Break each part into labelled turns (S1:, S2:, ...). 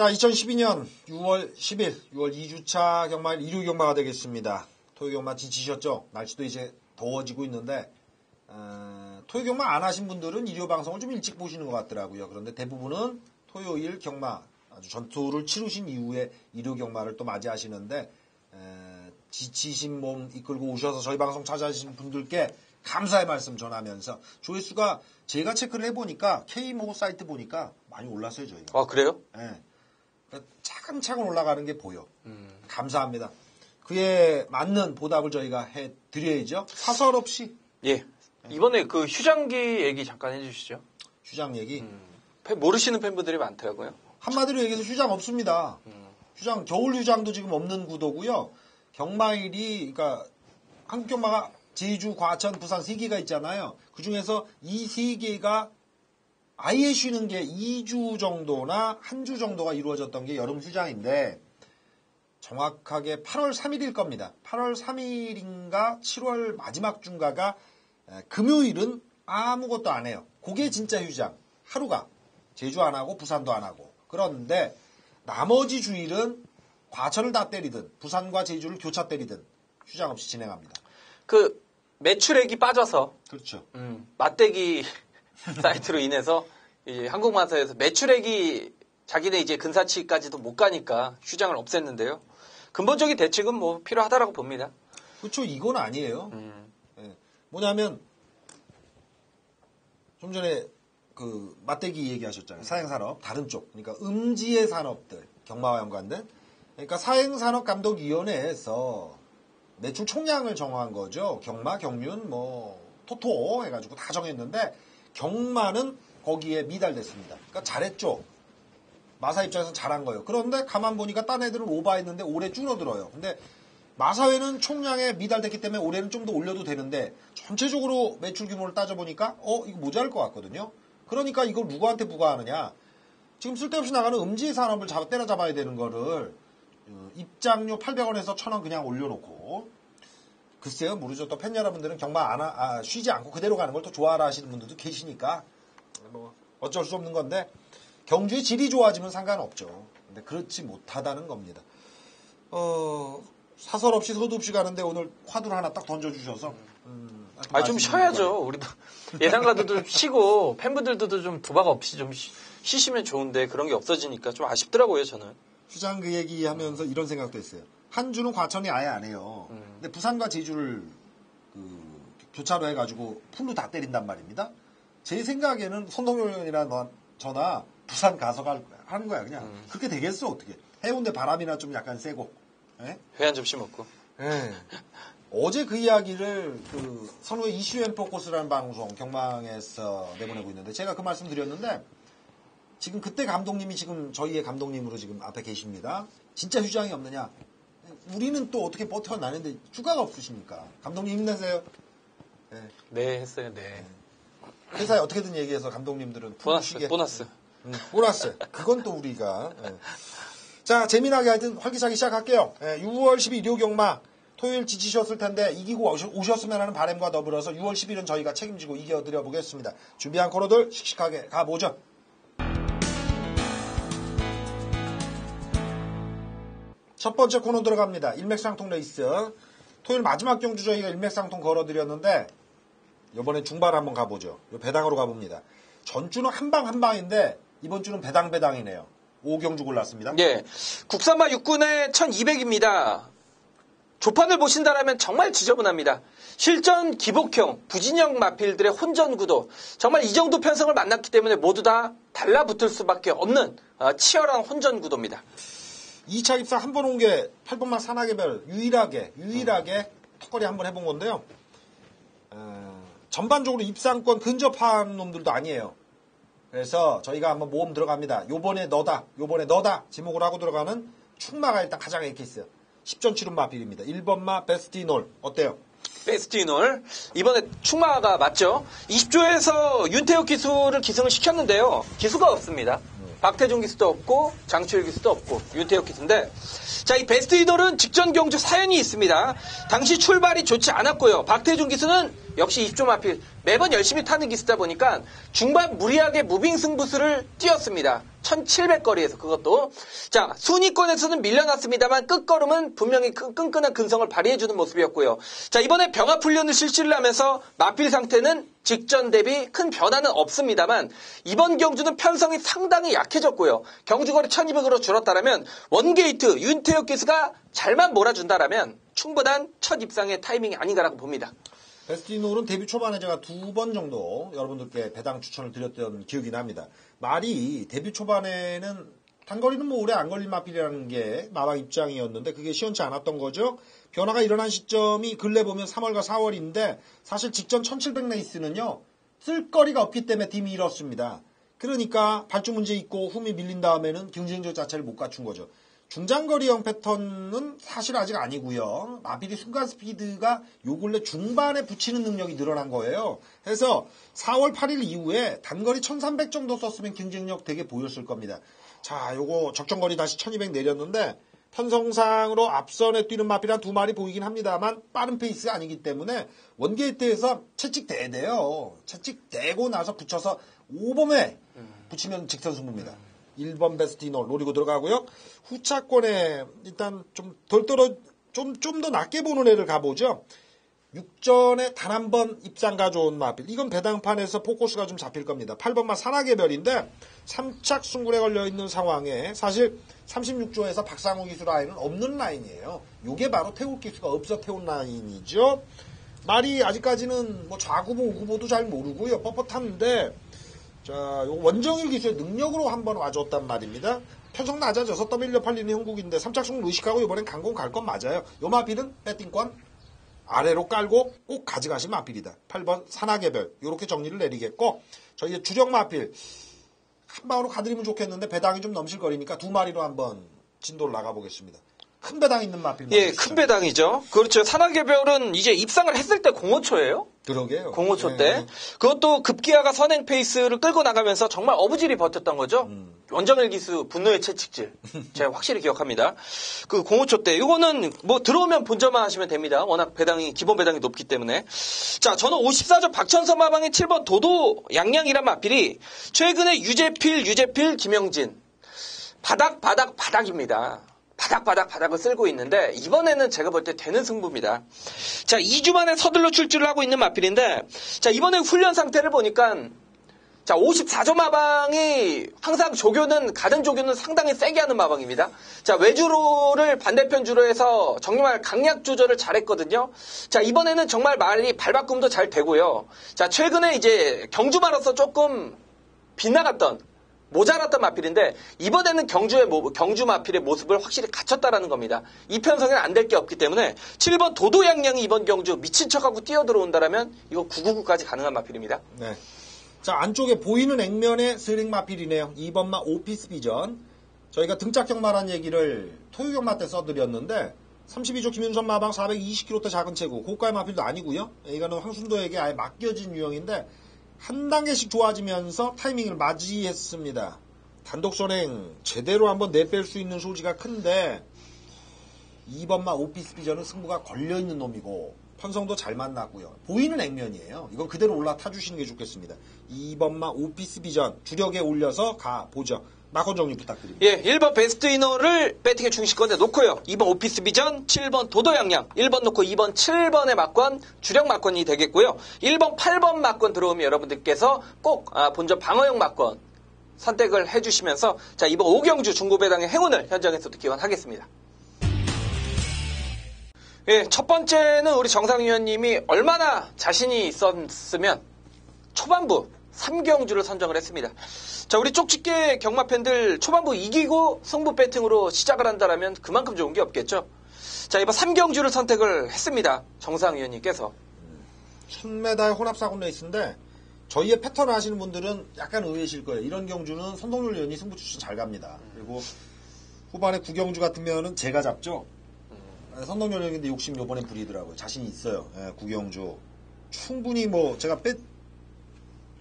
S1: 자, 2012년 6월 10일, 6월 2주차 경마일 일요 경마가 되겠습니다. 토요 경마 지치셨죠? 날씨도 이제 더워지고 있는데, 어, 토요 경마 안 하신 분들은 일요 방송을 좀 일찍 보시는 것 같더라고요. 그런데 대부분은 토요일 경마, 아주 전투를 치르신 이후에 일요 경마를 또 맞이하시는데, 에, 지치신 몸 이끌고 오셔서 저희 방송 찾아주신 분들께 감사의 말씀 전하면서 조회수가 제가 체크를 해보니까 K모 사이트 보니까 많이 올랐어요, 저희가.
S2: 아, 그래요?
S1: 예. 그러니까 차근차근 올라가는 게 보여. 감사합니다. 그에 맞는 보답을 저희가 해 드려야죠. 사설 없이
S2: 예. 이번에 그 휴장기 얘기 잠깐 해주시죠.
S1: 휴장 얘기.
S2: 팬- 모르시는 팬분들이 많더라고요.
S1: 한마디로 얘기해서 휴장 없습니다. 휴장 겨울 휴장도 지금 없는 구도고요. 경마일이 그러니까 한국 경마가 제주, 과천, 부산 세 개가 있잖아요. 그 중에서 이 세 개가 아예 쉬는 게 2주 정도나 한주 정도가 이루어졌던 게 여름 휴장인데 정확하게 8월 3일일 겁니다. 8월 3일인가 7월 마지막 중가가 에, 금요일은 아무것도 안 해요. 그게 진짜 휴장. 하루가 제주 안 하고 부산도 안 하고. 그런데 나머지 주일은 과천을 다 때리든 부산과 제주를 교차 때리든 휴장 없이 진행합니다.
S2: 그 매출액이 빠져서
S1: 그렇죠.
S2: 음, 맞대기 사이트로 인해서 이 한국마사에서 매출액이 자기네 이제 근사치까지도 못 가니까 휴장을 없앴는데요. 근본적인 대책은 뭐 필요하다라고 봅니다.
S1: 그렇죠. 이건 아니에요.
S2: 음,
S1: 예. 뭐냐면 좀 전에 그 맞대기 얘기하셨잖아요. 사행산업 다른 쪽 그러니까 음지의 산업들 경마와 연관된 그러니까 사행산업감독위원회에서 매출 총량을 정한 거죠. 경마, 경륜, 뭐 토토 해가지고 다 정했는데 경마는 거기에 미달됐습니다. 그러니까 잘했죠. 마사 입장에서 잘한 거예요. 그런데 가만 보니까 딴 애들은 오버했는데 올해 줄어들어요. 근데 마사회는 총량에 미달됐기 때문에 올해는 좀 더 올려도 되는데 전체적으로 매출 규모를 따져보니까 어 이거 모자랄 것 같거든요. 그러니까 이걸 누구한테 부과하느냐? 지금 쓸데없이 나가는 음지 산업을 잡아 때려잡아야 되는 거를 어, 입장료 800원에서 1000원 그냥 올려놓고 글쎄요 모르죠. 또 팬 여러분들은 경마 안 하- 아, 쉬지 않고 그대로 가는 걸 또 좋아라 하시는 분들도 계시니까 뭐 어쩔 수 없는 건데 경주의 질이 좋아지면 상관없죠. 근데 그렇지 못하다는 겁니다. 어, 사설 없이 소도 없이 가는데 오늘 화두를 하나 딱 던져주셔서. 음,
S2: 아, 좀 쉬어야죠. 우리도 예상가도 좀 쉬고 팬분들도 좀 도박 없이 좀 쉬- 쉬시면 좋은데 그런 게 없어지니까 좀 아쉽더라고요, 저는.
S1: 휴장 그 얘기 하면서 이런 생각도 했어요. 한 주는 과천이 아예 안 해요. 근데 부산과 제주를 그 교차로 해가지고 풀로 다 때린단 말입니다. 제 생각에는 손동현이나 너- 저나 부산 가서 갈. 하는 거야 그냥. 그렇게 되겠어 어떻게. 해운대 바람이나 좀 약간 세고. 예?
S2: 회 한 접시 먹고.
S1: 예. 어제 그 이야기를 그 선후의 이슈 앤 포커스라는 방송 경망에서 내보내고 있는데 제가 그 말씀 드렸는데 지금 그때 감독님이 지금 저희의 감독님으로 지금 앞에 계십니다. 진짜 휴장이 없느냐? 우리는 또 어떻게 버텨나는데 휴가가 없으시니까 감독님 힘내세요. 예.
S2: 네, 했어요, 네.
S1: 회사에 어떻게든 얘기해서 감독님들은
S2: 보너스. 보너스.
S1: 음, 보너스. 그건 또 우리가. 예. 자, 재미나게 하여튼 활기차게 시작할게요. 예, 6월 10일 일요 경마. 토요일 지치셨을 텐데 이기고 오셨- 오셨으면 하는 바람과 더불어서 6월 10일은 저희가 책임지고 이겨드려 보겠습니다. 준비한 코너들 씩씩하게 가보죠. 첫 번째 코너 들어갑니다. 일맥상통 레이스. 토요일 마지막 경주 저희가 일맥상통 걸어드렸는데 이번에 중반 한번 가보죠. 요 배당으로 가봅니다. 전주는 한 방 한 방인데 이번 주는 배당 배당이네요. 5경주 골랐습니다.
S2: 예. 국산마 육군의 1200입니다. 조판을 보신다라면 정말 지저분합니다. 실전 기복형, 부진형 마필들의 혼전 구도. 정말 이 정도 편성을 만났기 때문에 모두 다 달라붙을 수밖에 없는 어, 치열한 혼전 구도입니다.
S1: 2차 입사 한 번 온 게 8번만 산하개별 유일하게 유일하게 턱걸이 한 번 해본 건데요. 어, 전반적으로 입상권 근접한 놈들도 아니에요. 그래서 저희가 한번 모험 들어갑니다. 요번에 너다, 요번에 너다 제목을 하고 들어가는 충마가 일단 가장 에이케이스요. 10전 치른 마필입니다. 1번마 베스티놀 어때요?
S2: 페스티놀 이번에 충마가 맞죠? 20조에서 윤태혁 기수를 기승을 시켰는데요. 기수가 없습니다. 박태종 기수도 없고 장치율 기수도 없고 윤태혁 기수인데 자 이 베스트 이돌은 직전 경주 사연이 있습니다. 당시 출발이 좋지 않았고요. 박태종 기수는 역시 20조 마필 매번 열심히 타는 기수다 보니까 중반 무리하게 무빙 승부수를 띄었습니다. 1700 거리에서 그것도 자 순위권에서는 밀려났습니다만 끝걸음은 분명히 끈- 끈끈한 근성을 발휘해주는 모습이었고요. 자 이번에 병합 훈련을 실시를 하면서 마필 상태는 직전 대비 큰 변화는 없습니다만 이번 경주는 편성이 상당히 약해졌고요. 경주거리 1200으로 줄었다라면 원게이트 윤태혁 기수가 잘만 몰아준다라면 충분한 첫 입상의 타이밍이 아닌가라고 봅니다.
S1: 베스티놀은 데뷔 초반에 제가 두 번 정도 여러분들께 배당 추천을 드렸던 기억이 납니다. 말이 데뷔 초반에는 단거리는 뭐 오래 안 걸릴 마필이라는 게 마방 입장이었는데 그게 시원치 않았던 거죠. 변화가 일어난 시점이 근래 보면 3월과 4월인데 사실 직전 1700 레이스는요. 쓸거리가 없기 때문에 팀이 잃었습니다. 그러니까 발주 문제 있고 흠이 밀린 다음에는 경쟁력 자체를 못 갖춘 거죠. 중장거리형 패턴은 사실 아직 아니고요. 마필이 순간 스피드가 요 근래 중반에 붙이는 능력이 늘어난 거예요. 그래서 4월 8일 이후에 단거리 1300 정도 썼으면 경쟁력 되게 보였을 겁니다. 자, 요거 적정거리 다시 1200 내렸는데 편성상으로 앞선에 뛰는 마필 한두 마리 보이긴 합니다만 빠른 페이스 아니기 때문에 원게이트에서 채찍돼야 돼요. 채찍되고 나서 붙여서 5범에 붙이면 직선 승부입니다. 1번 베스티노 노리고 들어가고요. 후차권에 일단 좀 덜 떨어 좀 좀 더 낮게 보는 애를 가보죠. 6전에 단 한 번 입장 가져온 마필. 이건 배당판에서 포커스가 좀 잡힐 겁니다. 8번만 산하개별인데 3착 승굴에 걸려 있는 상황에 사실 36조에서 박상우 기수 라인은 없는 라인이에요. 요게 바로 태국 기수가 없어 태운 라인이죠. 말이 아직까지는 뭐 좌구보 우구보도 잘 모르고요. 뻣뻣한데 자, 요 원정일 기수의 능력으로 한번 와줬단 말입니다. 편성 낮아져서 떠밀려 팔리는 형국인데 3착승 의식하고 이번엔 강공 갈 건 맞아요. 요 마필은 배팅권 아래로 깔고 꼭 가져가시면 마필이다. 8번 산하개별 요렇게 정리를 내리겠고 저희의 주력 마필 한 방으로 가드리면 좋겠는데 배당이 좀 넘실 거리니까 두 마리로 한번 진도를 나가보겠습니다. 큰 배당 있는 마필
S2: 예, 큰 배당이죠. 그렇죠. 산하개별은 이제 입상을 했을 때 05초예요.
S1: 그러게요.
S2: 05초
S1: 예,
S2: 때.
S1: 예.
S2: 그것도 급기야가 선행 페이스를 끌고 나가면서 정말 어부질이 버텼던 거죠.
S1: 음.
S2: 원정일 기수 분노의 채찍질. 제가 확실히 기억합니다. 그 05초 때. 이거는 뭐 들어오면 본점만 하시면 됩니다. 워낙 배당이, 기본 배당이 높기 때문에. 자, 저는 54조 박천선 마방의 7번 도도 양양이란 마필이 최근에 유재필, 유재필, 김영진. 바닥, 바닥, 바닥입니다. 바닥, 바닥, 바닥을 쓸고 있는데, 이번에는 제가 볼 때 되는 승부입니다. 자, 2주 만에 서둘러 출주를 하고 있는 마필인데, 자, 이번에 훈련 상태를 보니까, 자, 54조 마방이 항상 조교는, 가든 조교는 상당히 세게 하는 마방입니다. 자, 외주로를 반대편 주로해서 정말 강약 조절을 잘했거든요. 자, 이번에는 정말 말이 발바꿈도 잘 되고요. 자, 최근에 이제 경주 마로서 조금 빗나갔던 모자랐던 마필인데 이번에는 경주의 모- 경주 마필의 모습을 확실히 갖췄다라는 겁니다. 이 편성에는 안 될 게 없기 때문에 7번 도도양양이 이번 경주 미친 척하고 뛰어들어온다라면 이거 999까지 가능한 마필입니다.
S1: 네. 자, 안쪽에 보이는 액면의 스링 마필이네요. 2번마 오피스 비전. 저희가 등짝형 마란 얘기를 토요경 마 때 써드렸는데, 32조 김윤선 마방 420km 작은 체구, 고가의 마필도 아니고요 이거는 황순도에게 아예 맡겨진 유형인데, 한 단계씩 좋아지면서 타이밍을 맞이했습니다. 단독 선행 제대로 한번 내뺄 수 있는 소지가 큰데, 2번마 오피스 비전은 승부가 걸려있는 놈이고 편성도 잘 만났고요. 보이는 액면이에요. 이건 그대로 올라타 주시는 게 좋겠습니다. 2번마 오피스 비전 주력에 올려서 가보죠. 막건 정리 부탁드립니다.
S2: 예, 1번 베스트 이너를 배팅의 중심권에 놓고요. 2번 오피스 비전, 7번 도도양양, 1번 놓고 2번 7번의 막권, 주력 막권이 되겠고요. 1번 8번 막권 들어오면 여러분들께서 꼭 아, 본전 방어용 막권 선택을 해주시면서 자 이번 오경주 중고배당의 행운을 현장에서도 기원하겠습니다. 예, 첫 번째는 우리 정상위원님이 얼마나 자신이 있었으면 초반부 3경주를 선정을 했습니다. 자, 우리 쪽집게 경마 팬들 초반부 이기고 승부 배팅으로 시작을 한다라면 그만큼 좋은 게 없겠죠. 자, 이번 3경주를 선택을 했습니다. 정상 위원님께서.
S1: 1000m 혼합 사고 레이스인데 저희의 패턴을 하시는 분들은 약간 의외실 거예요. 이런 경주는 선동률 연이 승부 추천 잘 갑니다. 그리고 후반에 구경주 같으면은 제가 잡죠. 네, 선동열 연인데 욕심 요번엔 부리더라고요. 자신이 있어요. 예, 구경주. 충분히 뭐 제가 뺐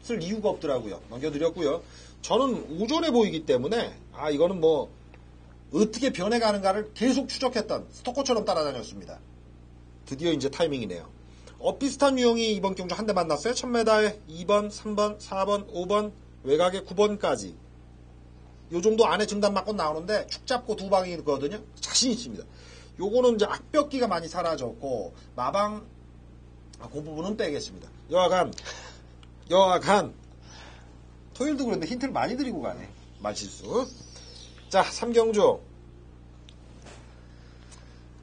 S1: 을 이유가 없더라고요. 넘겨드렸고요. 저는 우존해 보이기 때문에 아 이거는 뭐 어떻게 변해가는가를 계속 추적했던 스토커처럼 따라다녔습니다. 드디어 이제 타이밍이네요. 어, 비슷한 유형이 이번 경주 한 대 만났어요. 1000m에 2번, 3번, 4번, 5번, 외곽에 9번까지. 요 정도 안에 중단 맞고 나오는데 축 잡고 두 방이 있거든요. 자신 있습니다. 요거는 이제 악벽기가 많이 사라졌고 마방 아, 그 부분은 빼겠습니다. 여하간 여하간 토요일도 그런데 힌트를 많이 드리고 가네. 말실수. 자, 삼경주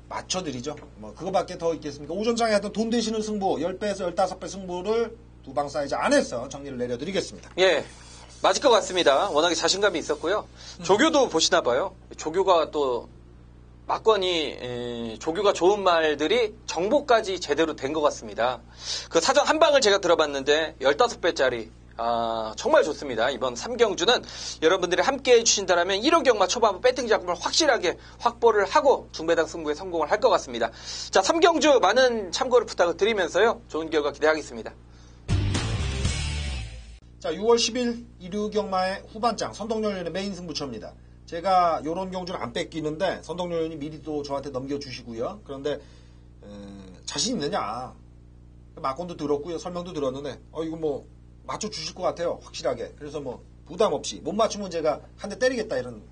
S1: 맞춰드리죠. 뭐 그거밖에 더 있겠습니까? 오전장에 했던 돈 되시는 승부 10배에서 15배 승부를 두 방 사이즈 안에서 정리를 내려드리겠습니다.
S2: 예. 맞을 것 같습니다. 워낙에 자신감이 있었고요. 조교도 보시나 봐요. 조교가 또 막건이 에, 조교가 좋은 말들이 정보까지 제대로 된 것 같습니다. 그 사전 한 방을 제가 들어봤는데 15배짜리 아, 정말 좋습니다. 이번 3경주는 여러분들이 함께 해주신다면 1호 경마 초반부 배팅 자금을 확실하게 확보를 하고 중배당 승부에 성공을 할 것 같습니다. 자, 3경주 많은 참고를 부탁을 드리면서요. 좋은 결과 기대하겠습니다.
S1: 자, 6월 10일 이류경마의 후반장 선동열연의 메인 승부처입니다. 제가 요런 경주를 안 뺏기는데 선동열연이 미리 또 저한테 넘겨주시고요. 그런데 에, 자신 있느냐? 막건도 들었고요. 설명도 들었는데 어 이거 뭐 맞춰 주실 것 같아요. 확실하게. 그래서 뭐 부담 없이 못 맞추면 제가 한 대 때리겠다 이런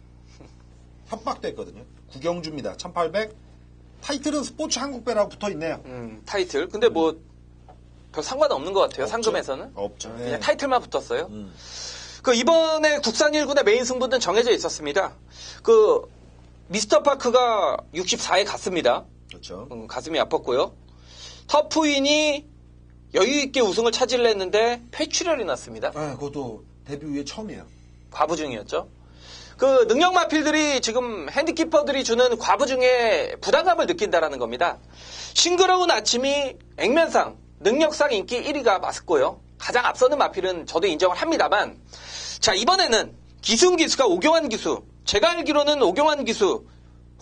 S1: 협박도 했거든요. 구경주입니다. 1800 타이틀은 스포츠 한국배라고 붙어 있네요.
S2: 음, 타이틀. 근데 뭐, 별 상관없는 것 같아요. 상금에서는.
S1: 없죠. 예.
S2: 그냥 타이틀만 붙었어요.
S1: 음.
S2: 그 이번에 국산 1군의 메인 승부는 정해져 있었습니다. 그 미스터 파크가 64에 갔습니다.
S1: 그렇죠.
S2: 음, 가슴이 아팠고요. 터프윈이 여유 있게 우승을 차지를 했는데 폐출혈이 났습니다.
S1: 아, 그것도 데뷔 후에 처음이에요.
S2: 과부중이었죠. 그 능력 마필들이 지금 핸디키퍼들이 주는 과부중에 부담감을 느낀다라는 겁니다. 싱그러운 아침이 액면상 능력상 인기 1위가 맞았고요. 가장 앞서는 마필은 저도 인정을 합니다만 자 이번에는 기순 기수가 오경환 기수 제가 알기로는 오경환 기수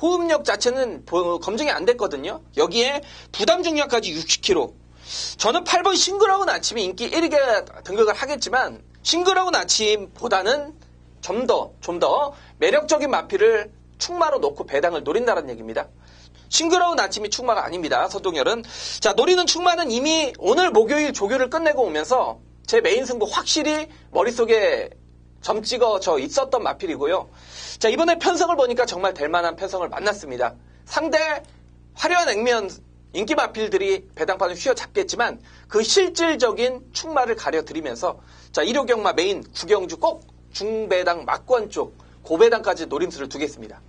S2: 호흡력 자체는 보- 검증이 안 됐거든요. 여기에 부담 중량까지 60kg. 저는 8번 싱그러운 아침이 인기 1위가 등극을 하겠지만 싱그러운 아침보다는 좀 더, 좀 더 매력적인 마피를 축마로 놓고 배당을 노린다는 얘기입니다. 싱그러운 아침이 축마가 아닙니다. 서동열은. 자, 노리는 축마는 이미 오늘 목요일 조교를 끝내고 오면서 제 메인 승부 확실히 머릿속에 점 찍어져 있었던 마필이고요. 자, 이번에 편성을 보니까 정말 될 만한 편성을 만났습니다. 상대 화려한 액면 인기 마필들이 배당판을 휘어잡겠지만 그 실질적인 축마를 가려드리면서 자, 일요경마 메인 구경주 꼭 중배당 막권 쪽 고배당까지 노림수를 두겠습니다.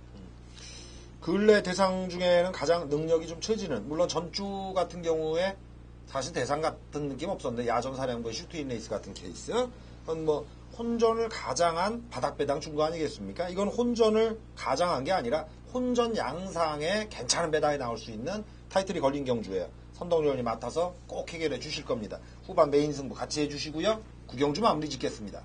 S1: 근래 대상 중에는 가장 능력이 좀 처지는 물론 전주 같은 경우에 사실 대상 같은 느낌 없었는데 야전 사령부 슈트인 레이스 같은 케이스 그건 뭐 혼전을 가장한 바닥 배당 준거 아니겠습니까? 이건 혼전을 가장한 게 아니라 혼전 양상에 괜찮은 배당이 나올 수 있는 타이틀이 걸린 경주예요. 선동위원이 맡아서 꼭 해결해 주실 겁니다. 후반 메인 승부 같이 해주시고요. 구경주 마무리 짓겠습니다.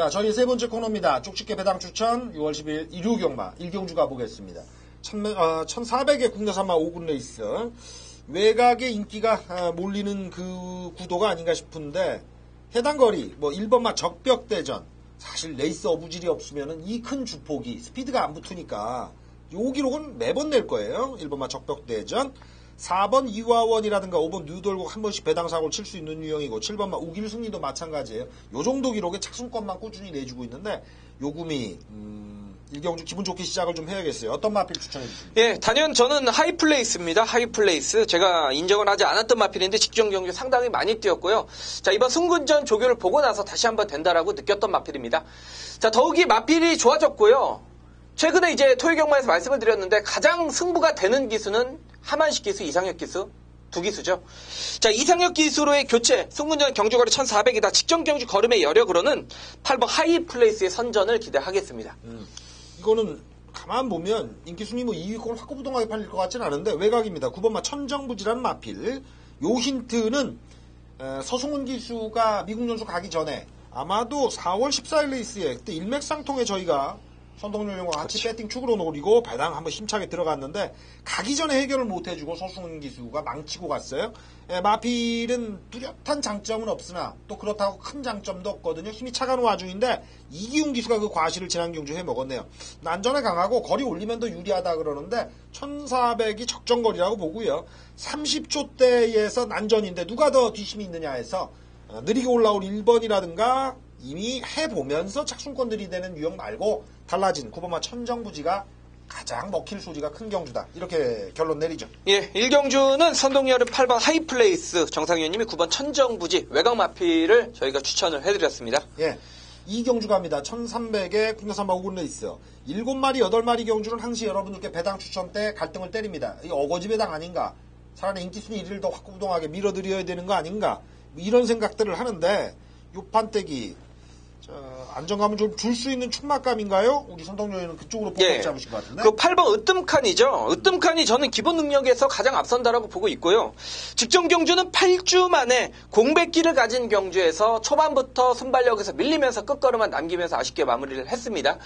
S1: 자, 저희 세 번째 코너입니다. 쪽집게 배당 추천 6월 10일 일요 경마 1경주 가보겠습니다. 1400의 국내산마 5군 레이스. 외곽의 인기가 아, 몰리는 그 구도가 아닌가 싶은데 해당 거리 뭐 1번마 적벽대전 사실 레이스 어부질이 없으면 이 큰 주폭이 스피드가 안 붙으니까 요 기록은 매번 낼 거예요. 1번마 적벽대전 4번 이화원이라든가 5번 뉴돌고 한 번씩 배당 사고를 칠 수 있는 유형이고 7번만 우길승리도 마찬가지예요. 요 정도 기록에 착순권만 꾸준히 내주고 있는데 요금이 음, 일경주 기분 좋게 시작을 좀 해야겠어요. 어떤 마필 추천해 주십니까?
S2: 예, 단연 저는 하이플레이스입니다. 하이플레이스. 제가 인정을 하지 않았던 마필인데 직전 경기 상당히 많이 뛰었고요. 자, 이번 승군전 조교를 보고 나서 다시 한번 된다라고 느꼈던 마필입니다. 자, 더욱이 마필이 좋아졌고요. 최근에 이제 토요 경마에서 말씀을 드렸는데 가장 승부가 되는 기수는 하만식 기수, 이상혁 기수. 두 기수죠. 자, 이상혁 기수로의 교체, 승군전 경주거리 1400이다. 직전 경주 걸음의 여력으로는 8번 하이 플레이스의 선전을 기대하겠습니다.
S1: 이거는 가만 보면 인기 순위 뭐 2위권 확고부동하게 팔릴 것 같지는 않은데 외곽입니다. 9번 마 천정부지라는 마필. 요 힌트는 에, 서승훈 기수가 미국 연수 가기 전에 아마도 4월 14일 레이스에 그때 일맥상통에 저희가 선동열령과 같이 배팅 축으로 노리고 배당 한번 힘차게 들어갔는데 가기 전에 해결을 못 해주고 서승훈 기수가 망치고 갔어요. 에, 마필은 뚜렷한 장점은 없으나 또 그렇다고 큰 장점도 없거든요. 힘이 차가는 와중인데 이기훈 기수가 그 과실을 지난 경주 해 먹었네요. 난전에 강하고 거리 올리면 더 유리하다 그러는데 1400이 적정거리라고 보고요. 30초 대에서 난전인데 누가 더 뒷심이 있느냐 해서 어, 느리게 올라올 1번이라든가 이미 해보면서 착순권들이 되는 유형 말고 달라진 9번마 천정부지가 가장 먹힐 소지가 큰 경주다. 이렇게 결론 내리죠.
S2: 예, 1경주는 선동열은 8번 하이플레이스, 정상위원님이 9번 천정부지, 외곽 마필을 저희가 추천을 해드렸습니다.
S1: 예. 이 경주 갑니다. 1300에 국내산마 오군 레이스. 7마리, 8마리 경주는 항시 여러분들께 배당 추천 때 갈등을 때립니다. 이 어거지 배당 아닌가? 차라리 인기순위 1위를 더 확고부동하게 밀어드려야 되는 거 아닌가? 뭐 이런 생각들을 하는데, 요 판때기, 저, 안정감을 좀 줄 수 있는 충막감인가요? 우리 선동료는 그쪽으로 포커스
S2: 예.
S1: 잡으신 것 같은데?
S2: 그 8번 으뜸칸이죠. 으뜸칸이 저는 기본 능력에서 가장 앞선다라고 보고 있고요. 직전 경주는 8주 만에 공백기를 가진 경주에서 초반부터 순발력에서 밀리면서 끝걸음만 남기면서 아쉽게 마무리를 했습니다.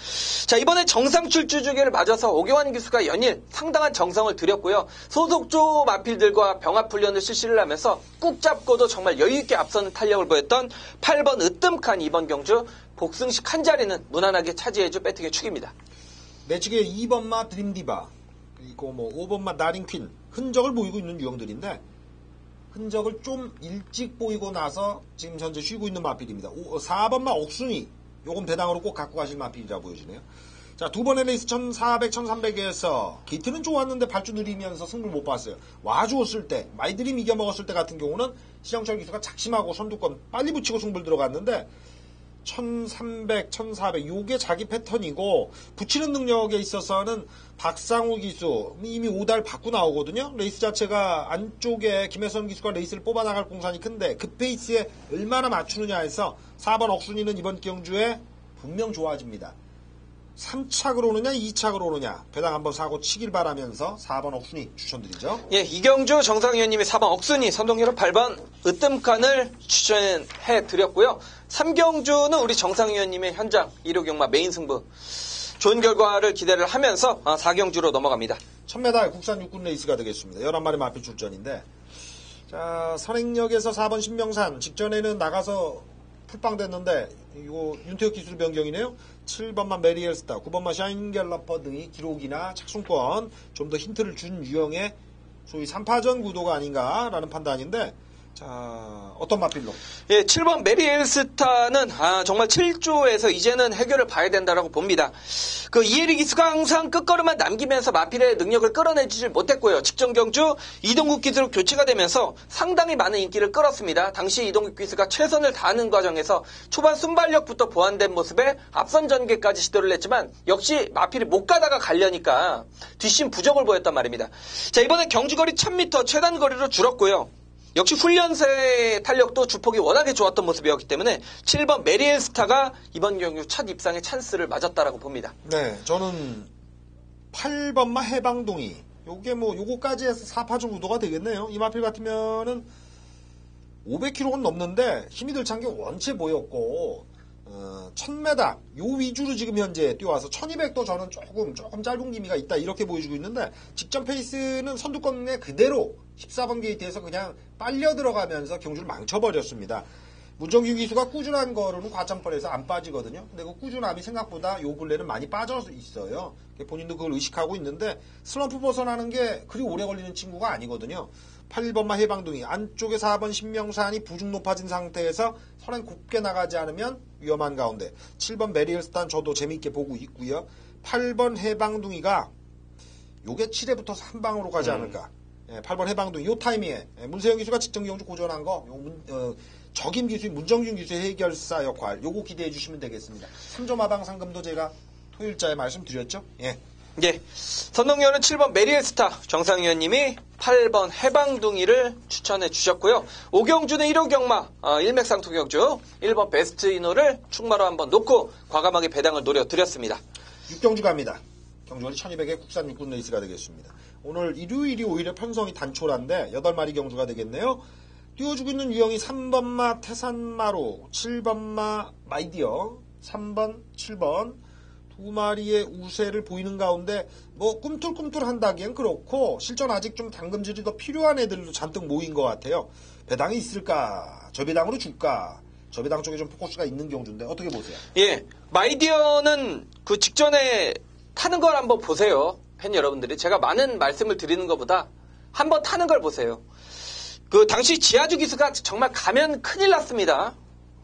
S2: 자, 이번에 정상 출주 주기를 맞아서 오경환 기수가 연일 상당한 정성을 들였고요. 소속조 마필들과 병합 훈련을 실시를 하면서 꾹 잡고도 정말 여유있게 앞서는 탄력을 보였던 8번 으뜸칸 이번 경주 복승식 한 자리는 무난하게 차지해줄 배팅의 축입니다.
S1: 매직의 2번마 드림디바 그리고 뭐 5번마 나링퀸 흔적을 보이고 있는 유형들인데 흔적을 좀 일찍 보이고 나서 지금 현재 쉬고 있는 마필입니다. 4번마 옥순이 요건 배당으로 꼭 갖고 가실 마필이라 보여지네요. 자, 두 번의 레이스 1400, 1300에서 기트는 좋았는데 발주 느리면서 승부를 못 봤어요. 와주었을 때, 마이드림 이겨먹었을 때 같은 경우는 시정철 기수가 작심하고 선두권 빨리 붙이고 승부를 들어갔는데 1300, 1400 요게 자기 패턴이고 붙이는 능력에 있어서는 박상우 기수 이미 5달 받고 나오거든요. 레이스 자체가 안쪽에 김혜선 기수가 레이스를 뽑아 나갈 공산이 큰데 그 페이스에 얼마나 맞추느냐 해서 4번 억순이는 이번 경주에 분명 좋아집니다. 3착으로 오느냐 2착으로 오느냐 배당 한번 사고 치길 바라면서 4번 억순이 추천드리죠.
S2: 예, 이경주 정상위원님이 4번 억순이, 선동열은 8번 으뜸칸을 추천해 드렸고요. 3경주는 우리 정상위원님의 현장 1호 경마 메인 승부. 좋은 결과를 기대를 하면서 4경주로 넘어갑니다.
S1: 1000m 국산 육군 레이스가 되겠습니다. 11마리 마필 출전인데 자 선행역에서 4번 신명산 직전에는 나가서 풀빵 됐는데 이거 윤태혁 기술 변경이네요. 7번만 메리엘스타, 9번만 샤인갤러퍼 등이 기록이나 착순권 좀 더 힌트를 준 유형의 소위 3파전 구도가 아닌가라는 판단인데 자 어떤 마필로?
S2: 예, 7번 메리엘스타는 아, 정말 7조에서 이제는 해결을 봐야 된다라고 봅니다. 그 이에리 기수가 항상 끝걸음만 남기면서 마필의 능력을 끌어내지를 못했고요. 직전 경주 이동국 기수로 교체가 되면서 상당히 많은 인기를 끌었습니다. 당시 이동국 기수가 최선을 다하는 과정에서 초반 순발력부터 보완된 모습에 앞선 전개까지 시도를 했지만 역시 마필이 못 가다가 갈려니까 뒷심 부족을 보였단 말입니다. 자 이번에 경주거리 1000m 최단 거리로 줄었고요. 역시 훈련세 탄력도 주폭이 워낙에 좋았던 모습이었기 때문에 7번 메리엘 스타가 이번 경주 첫 입상의 찬스를 맞았다라고 봅니다.
S1: 네, 저는 8번마 해방동이 요게 뭐 요거까지 해서 4파전 구도가 되겠네요. 이 마필 같으면은 500km는 넘는데 힘이 들찬 게 원체 보였고 어, 1000m 요 위주로 지금 현재 뛰어와서 1200도 저는 조금 조금 짧은 기미가 있다 이렇게 보여주고 있는데 직전 페이스는 선두권에 그대로 14번 게이트에서 그냥 빨려 들어가면서 경주를 망쳐버렸습니다. 문정규 기수가 꾸준한 거로는 과점벌에서 안 빠지거든요. 근데 그 꾸준함이 생각보다 요 근래는 많이 빠져 있어요. 본인도 그걸 의식하고 있는데 슬럼프 벗어나는 게 그리 오래 걸리는 친구가 아니거든요. 8번마 해방둥이 안쪽에 4번 신명산이 부중 높아진 상태에서 선행 곱게 나가지 않으면 위험한 가운데 7번 메리얼스탄 저도 재미있게 보고 있고요. 8번 해방둥이가 요게 7회 붙어서 한 방으로 가지 않을까. 예, 8번 해방둥이 요 타이밍에 예, 문세영 기수가 직전 경주 고전한 거 요 문, 어, 적임 기수 문정준 기수의 해결사 역할 요거 기대해 주시면 되겠습니다. 3점 하방 상금도 제가 토요일자에 말씀드렸죠. 예.
S2: 예. 선동열은 7번 메리엘스타 정상위원님이 8번 해방둥이를 추천해 주셨고요. 오경주는 1호 경마 어, 일맥상토 경주 1번 베스트 이노를 충마로 한번 놓고 과감하게 배당을 노려드렸습니다.
S1: 6경주 갑니다. 경주원이 1200의 국산 육군 레이스가 되겠습니다. 오늘 일요일이 오히려 편성이 단촐한데 8마리 경주가 되겠네요. 띄워주고 있는 유형이 3번마 태산마로, 7번마 마이디어, 3번, 7번 두 마리의 우세를 보이는 가운데 뭐 꿈틀꿈틀한다기엔 그렇고 실전 아직 좀 당금질이 더 필요한 애들도 잔뜩 모인 것 같아요. 배당이 있을까? 저 배당으로 줄까? 저 배당 쪽에 좀 포커스가 있는 경주인데 어떻게 보세요?
S2: 예. 마이디어는 그 직전에 타는 걸 한번 보세요. 팬 여러분들이. 제가 많은 말씀을 드리는 것보다 한번 타는 걸 보세요. 그 당시 지하주 기수가 정말 가면 큰일 났습니다.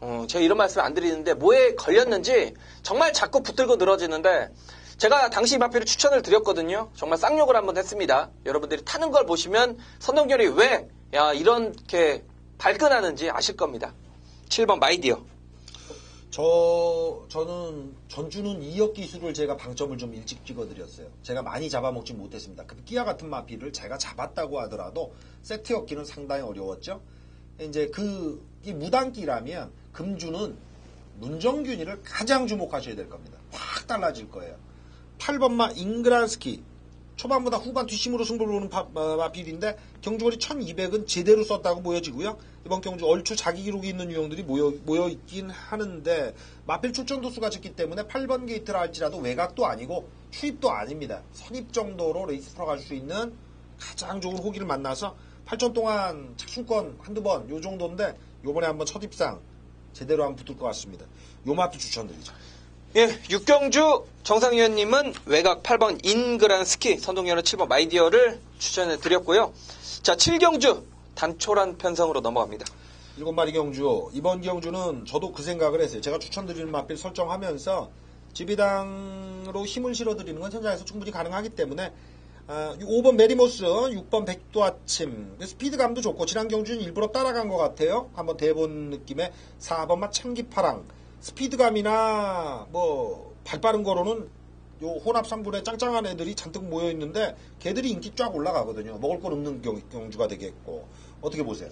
S2: 어, 제가 이런 말씀 안 드리는데 뭐에 걸렸는지 정말 자꾸 붙들고 늘어지는데 제가 당시 마피를 추천을 드렸거든요. 정말 쌍욕을 한번 했습니다. 여러분들이 타는 걸 보시면 선동열이 왜 야, 이렇게 발끈하는지 아실 겁니다. 7번 마이디어.
S1: 저 저는 전주는 2역 기술을 제가 방점을 좀 일찍 찍어드렸어요. 제가 많이 잡아먹지 못했습니다. 급기야 같은 마피를 제가 잡았다고 하더라도 세트였기는 상당히 어려웠죠. 이제 그 무단기라면 금주는 문정균이를 가장 주목하셔야 될 겁니다. 확 달라질 거예요. 8번마 잉그란스키 초반보다 후반 뒷심으로 승부를 보는 마필인데 경주거리 1200은 제대로 썼다고 보여지고요. 이번 경주 얼추 자기 기록이 있는 유형들이 모여, 모여 있긴 하는데 마필 출전 도수가 적기 때문에 8번 게이트를 할지라도 외곽도 아니고 추입도 아닙니다. 선입 정도로 레이스 풀어갈 수 있는 가장 좋은 호기를 만나서 8전 동안 착순권 한두 번 요 정도인데 요번에 한번 첫 입상 제대로 한번 붙을 것 같습니다. 요 마필 추천드리죠.
S2: 예, 육경주 정상위원님은 외곽 8번 인그란 스키, 선동열은 7번 마이디어를 추천해 드렸고요. 자, 7경주 단촐한 편성으로 넘어갑니다.
S1: 일곱 마리 경주 이번 경주는 저도 그 생각을 했어요. 제가 추천드리는 마필 설정하면서 지비당으로 힘을 실어드리는 건 현장에서 충분히 가능하기 때문에 아, 5번 메리모스, 6번 백도아침 스피드감도 좋고 지난 경주는 일부러 따라간 것 같아요. 한번 대본 느낌의 4번 맛 참기파랑 스피드감이나 뭐 발빠른 거로는 요 혼합 3분의 짱짱한 애들이 잔뜩 모여 있는데 걔들이 인기 쫙 올라가거든요. 먹을 건 없는 경, 경주가 되겠고 어떻게 보세요?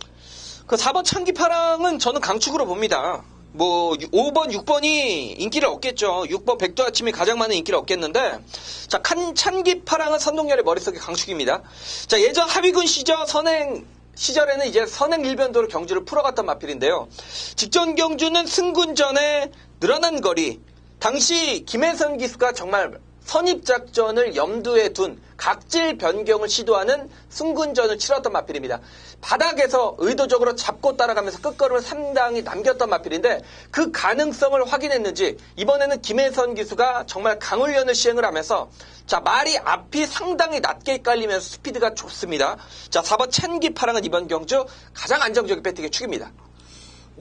S2: 그 4번 창기파랑은 저는 강축으로 봅니다. 뭐 5번, 6번이 인기를 얻겠죠. 6번 백도 아침이 가장 많은 인기를 얻겠는데 자, 칸 찬기파랑은 선동열의 머릿속에 강축입니다. 자, 예전 하위군 시절 선행 시절에는 이제 선행 일변도로 경주를 풀어갔던 마필인데요. 직전 경주는 승군 전에 늘어난 거리. 당시 김혜선 기수가 정말 선입작전을 염두에 둔 각질 변경을 시도하는 승군전을 치렀던 마필입니다. 바닥에서 의도적으로 잡고 따라가면서 끝걸음을 상당히 남겼던 마필인데 그 가능성을 확인했는지 이번에는 김혜선 기수가 정말 강훈련을 시행을 하면서 자 말이 앞이 상당히 낮게 깔리면서 스피드가 좋습니다. 자 4번 찬기파랑은 이번 경주 가장 안정적인 배팅의 축입니다.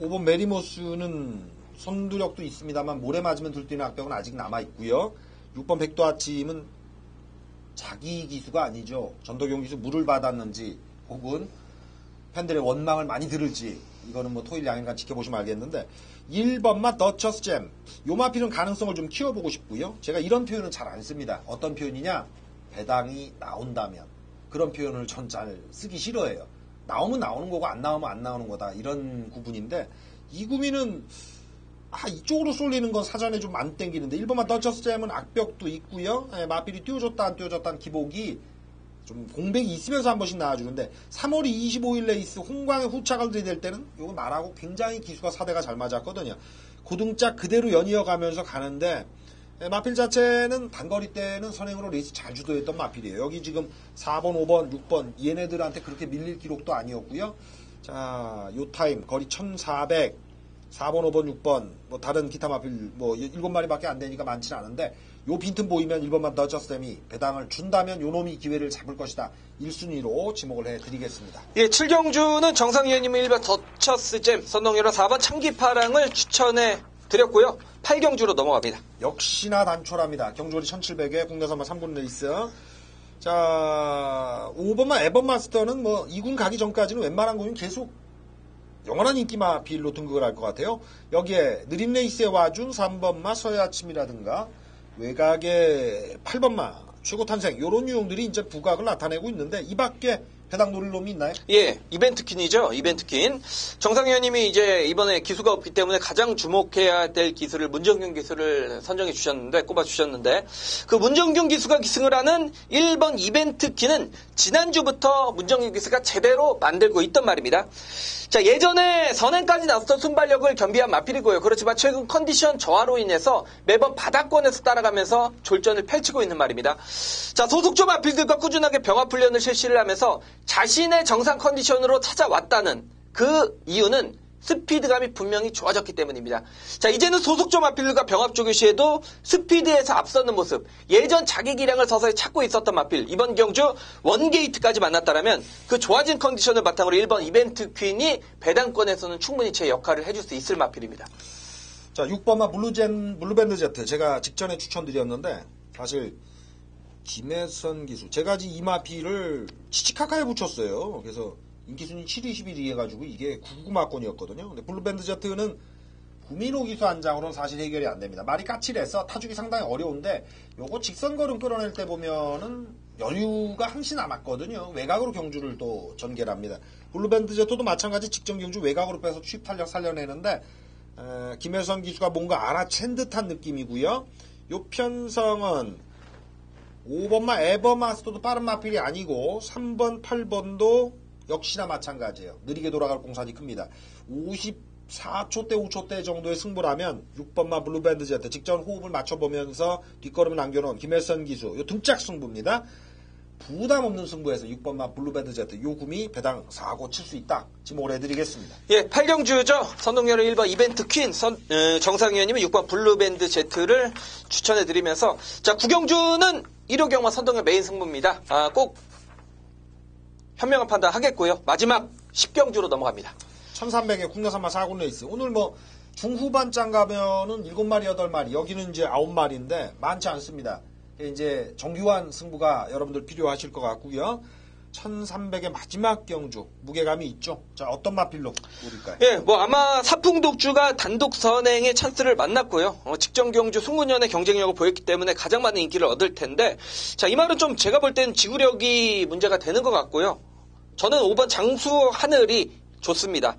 S1: 5번 메리모스는 선두력도 있습니다만 모래 맞으면 들뛰는 악병은 아직 남아 있고요. 6번 백도 아침은 자기 기수가 아니죠. 전도경 기수 물을 받았는지 혹은 팬들의 원망을 많이 들을지 이거는 뭐 토일 양일간 지켜보시면 알겠는데 1번만 더처스 잼 요마필은 가능성을 좀 키워보고 싶고요. 제가 이런 표현은 잘 안 씁니다. 어떤 표현이냐 배당이 나온다면 그런 표현을 전 잘 쓰기 싫어해요. 나오면 나오는 거고 안 나오면 안 나오는 거다 이런 구분인데 이 구미는 아, 이쪽으로 쏠리는 건 사전에 좀 안 땡기는데 1번만 더처스 잼은 악벽도 있고요. 예, 마필이 띄워줬다 안 띄워줬다는 기복이 좀 공백이 있으면서 한 번씩 나와주는데 3월 25일 레이스 홍광의 후착을 들이댈 때는 요거 말하고 굉장히 기수가 사대가 잘 맞았거든요. 고등짝 그대로 연이어 가면서 가는데 예, 마필 자체는 단거리 때는 선행으로 레이스 잘 주도했던 마필이에요. 여기 지금 4번, 5번, 6번 얘네들한테 그렇게 밀릴 기록도 아니었고요. 자, 요 타임 거리 1400 4번, 5번, 6번, 뭐 다른 기타 마필 뭐 7마리밖에 안 되니까 많지는 않은데 요 빈틈 보이면 1번만 더저스댐이 배당을 준다면 요 놈이 기회를 잡을 것이다. 1순위로 지목을 해드리겠습니다.
S2: 예, 7경주는 정상위원님은 1번 더처스잼, 선동열은 4번 참기파랑을 추천해 드렸고요. 8경주로 넘어갑니다.
S1: 역시나 단촐합니다. 경주거리 1700에 국내선만 3군 레이스. 자, 5번마 에번 마스터는 뭐 2군 가기 전까지는 웬만한 군은 계속 영원한 인기마 비일로 등극을 할 것 같아요. 여기에 느린 레이스에 와준 3번마 서해 아침이라든가 외곽의 8번마 최고 탄생 요런 유형들이 이제 부각을 나타내고 있는데 이 밖에 해당 노릴 놈이 있나요?
S2: 예, 이벤트 퀸이죠. 이벤트 퀸. 정상위원님이 이제 이번에 기수가 없기 때문에 가장 주목해야 될 기수를 문정균 기수를 선정해 주셨는데 꼽아 주셨는데 그 문정균 기수가 기승을 하는 1번 이벤트 퀸은 지난주부터 문정균 기수가 제대로 만들고 있던 말입니다. 자, 예전에 선행까지 나섰던 순발력을 겸비한 마필이고요. 그렇지만 최근 컨디션 저하로 인해서 매번 바닥권에서 따라가면서 졸전을 펼치고 있는 말입니다. 자, 소속조 마필들과 꾸준하게 병합 훈련을 실시를 하면서 자신의 정상 컨디션으로 찾아왔다는 그 이유는 스피드감이 분명히 좋아졌기 때문입니다. 자, 이제는 소속조 마필과 병합 조 교 시에도 스피드에서 앞서는 모습, 예전 자기 기량을 서서히 찾고 있었던 마필, 이번 경주 원게이트까지 만났다면 그 좋아진 컨디션을 바탕으로 1번 이벤트 퀸이 배당권에서는 충분히 제 역할을 해줄 수 있을 마필입니다.
S1: 자, 6번마 블루젠, 블루밴드 제트. 제가 직전에 추천드렸는데, 사실, 김혜선 기수. 제가 지금 이마피를 치치카카에 붙였어요. 그래서 인기순위 7위, 11위 해가지고 이게 99마권이었거든요. 근데 블루밴드 제트는 구민호 기수 한 장으로는 사실 해결이 안 됩니다. 말이 까칠해서 타주기 상당히 어려운데 요거 직선 걸음 끌어낼 때 보면은 여유가 한시 남았거든요. 외곽으로 경주를 또 전개를 합니다. 블루밴드 제트도 마찬가지 직전 경주 외곽으로 빼서 취입 탄력 살려내는데 에, 김혜선 기수가 뭔가 알아챈 듯한 느낌이고요. 요 편성은 5번마 에버마스터도 빠른 마필이 아니고 3번, 8번도 역시나 마찬가지예요. 느리게 돌아갈 공산이 큽니다. 54초 대, 5초 대 정도의 승부라면 6번마 블루밴드 제트 직전 호흡을 맞춰보면서 뒷걸음을 남겨놓은 김혜선 기수 요 등짝 승부입니다. 부담 없는 승부에서 6번마 블루밴드 제트 요 구미 배당 4고 칠 수 있다. 지목을 해드리겠습니다.
S2: 예, 8경주죠. 선동열은 1번 이벤트 퀸, 선, 어, 정상위원님은 6번 블루밴드 제트를 추천해드리면서, 자, 9경주는 1호 경마 선동열 메인 승부입니다. 아, 꼭 현명한 판단 하겠고요. 마지막 10경주로 넘어갑니다.
S1: 1300에 국내산마 4군 레이스. 오늘 뭐 중후반장 가면은 7마리, 8마리. 여기는 이제 9마리인데 많지 않습니다. 이제 정규환 승부가 여러분들 필요하실 것 같고요. 1300의 마지막 경주 무게감이 있죠. 자 어떤 마필로 노릴까요?
S2: 예, 뭐 아마 사풍독주가 단독 선행의 찬스를 만났고요. 어, 직전 경주 송군년의 경쟁력을 보였기 때문에 가장 많은 인기를 얻을 텐데, 자 이 말은 좀 제가 볼 때는 지구력이 문제가 되는 것 같고요. 저는 5번 장수 하늘이 좋습니다.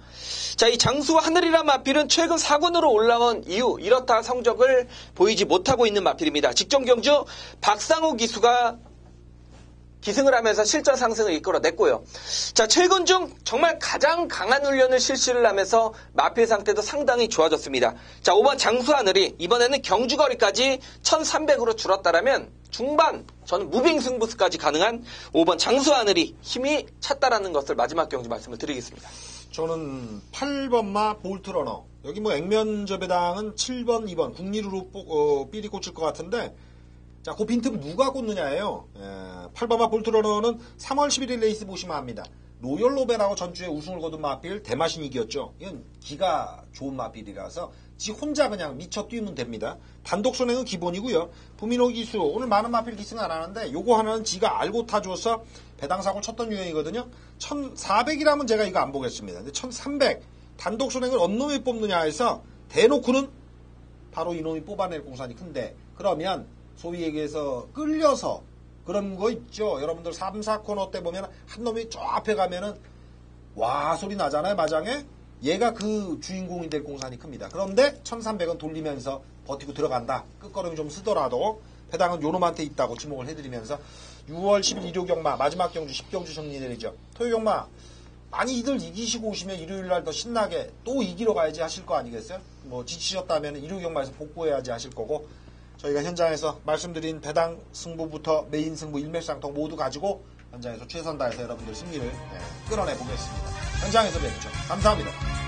S2: 자, 이 장수 하늘이란 마필은 최근 4군으로 올라온 이후 이렇다 성적을 보이지 못하고 있는 마필입니다. 직전 경주 박상호 기수가 기승을 하면서 실전 상승을 이끌어냈고요. 자, 최근 중 정말 가장 강한 훈련을 실시를 하면서 마필 상태도 상당히 좋아졌습니다. 자, 5번 장수하늘이 이번에는 경주거리까지 1300으로 줄었다라면 중반 저는 무빙 승부수까지 가능한 5번 장수하늘이 힘이 찼다라는 것을 마지막 경주 말씀을 드리겠습니다.
S1: 저는 8번마 볼트러너. 여기 뭐 액면접배당은 7번, 2번 국리루로 어, 삘이 꽂힐 것 같은데 자, 그 빈틈 누가 꽂느냐예요. 예, 8번마 볼트러너는 3월 11일 레이스 보시면 합니다. 로열 로벨하고 전주에 우승을 거둔 마필 대마신 이겼죠. 이건 기가 좋은 마필이라서 지 혼자 그냥 미쳐 뛰면 됩니다. 단독 선행은 기본이고요. 부민호 기수 오늘 많은 마필 기승 안 하는데 요거 하나는 지가 알고 타줘서 배당 사고를 쳤던 유형이거든요. 1400이라면 제가 이거 안 보겠습니다. 근데 1300 단독 선행을 어느 놈이 뽑느냐 해서 대놓고는 바로 이놈이 뽑아낼 공산이 큰데 그러면 소위 얘기해서 끌려서 그런 거 있죠. 여러분들 3, 4코너 때 보면 한 놈이 저 앞에 가면은 와 소리 나잖아요. 마장에. 얘가 그 주인공이 될 공산이 큽니다. 그런데 1300은 돌리면서 버티고 들어간다. 끝걸음이 좀 쓰더라도 해당은 요놈한테 있다고 지목을 해드리면서 6월 10일 일요 경마 마지막 경주 10경주 정리 내리죠. 토요 경마 많이 이들 이기시고 오시면 일요일 날 더 신나게 또 이기러 가야지 하실 거 아니겠어요? 뭐 지치셨다면 일요 경마에서 복구해야지 하실 거고 저희가 현장에서 말씀드린 배당 승부부터 메인 승부 일맥상통 모두 가지고 현장에서 최선 다해서 여러분들 승리를 네, 끌어내 보겠습니다. 현장에서 뵙죠. 감사합니다.